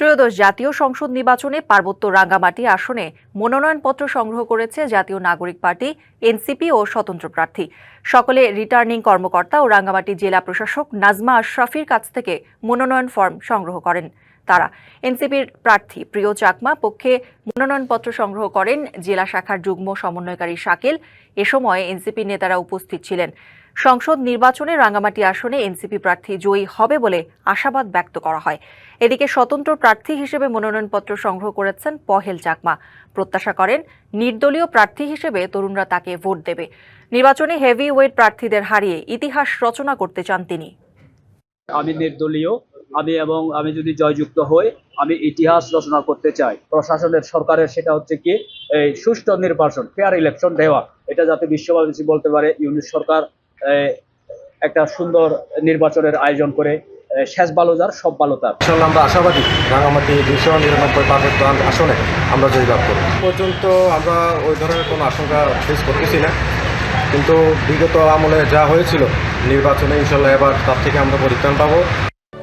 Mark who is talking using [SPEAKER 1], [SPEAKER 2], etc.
[SPEAKER 1] ত্রয়োদশ জাতীয় সংসদ নির্বাচনে পার্বত্য রাঙ্গামাটি আসনে মনোনয়নপত্র সংগ্রহ করেছে জাতীয় নাগরিক পার্টি, এনসিপি ও স্বতন্ত্র প্রার্থী। সকলে রিটার্নিং কর্মকর্তা ও রাঙ্গামাটি জেলা প্রশাসক নাজমা আশরাফির কাছ থেকে মনোনয়ন ফর্ম সংগ্রহ করেন। তারা। এনসিপির প্রার্থী প্রিয় চাকমা পক্ষে মনোনয়নপত্র সংগ্রহ করেন জেলা শাখার যুগ্ম সমন্বয়কারী শাকিল। এ সময় এনসিপি নেতারা উপস্থিত ছিলেন। সংসদ নির্বাচনে রাঙ্গামাটি আসনে এনসিপি প্রার্থী জয়ী হবে বলে আশাবাদ ব্যক্ত করা হয়। এদিকে স্বতন্ত্র প্রার্থী হিসেবে মনোনয়নপত্র সংগ্রহ করেছেন পহেল চাকমা। প্রত্যাশা করেন নির্দলীয় প্রার্থী হিসেবে তরুণরা তাকে ভোট দেবে। নির্বাচনে হেভি ওয়েট প্রার্থীদের হারিয়ে ইতিহাস রচনা করতে চান তিনি।
[SPEAKER 2] আমি নির্দলীয় আমি এবং আমি যদি জয়যুক্ত হই, আমি ইতিহাস রচনা করতে চাই। প্রশাসনের সরকারের সেটা হচ্ছে কি? এই সুষ্ঠু নির্বাচন ফেয়ার ইলেকশন দেওয়া। এটা যাতে বিশ্ববাসী বলতে পারে ইউনিট সরকার একটা সুন্দর নির্বাচনের আয়োজন করে শেষ ভালো যার, সব ভালো তার।
[SPEAKER 3] আমরা আশাবাদী, রাঙামাটি দুইশো নিরানব্বই পার্বত্য আসনে আমরা জয়লাভ করব পর্যন্ত আমরা ওই ধরনের কোনো আশঙ্কা ফেস করতেছি না। কিন্তু বিগত আমলে যা হয়েছিল, নির্বাচনে ইনশাল্লাহ এবার তার থেকে আমরা পরিত্রাণ পাবো।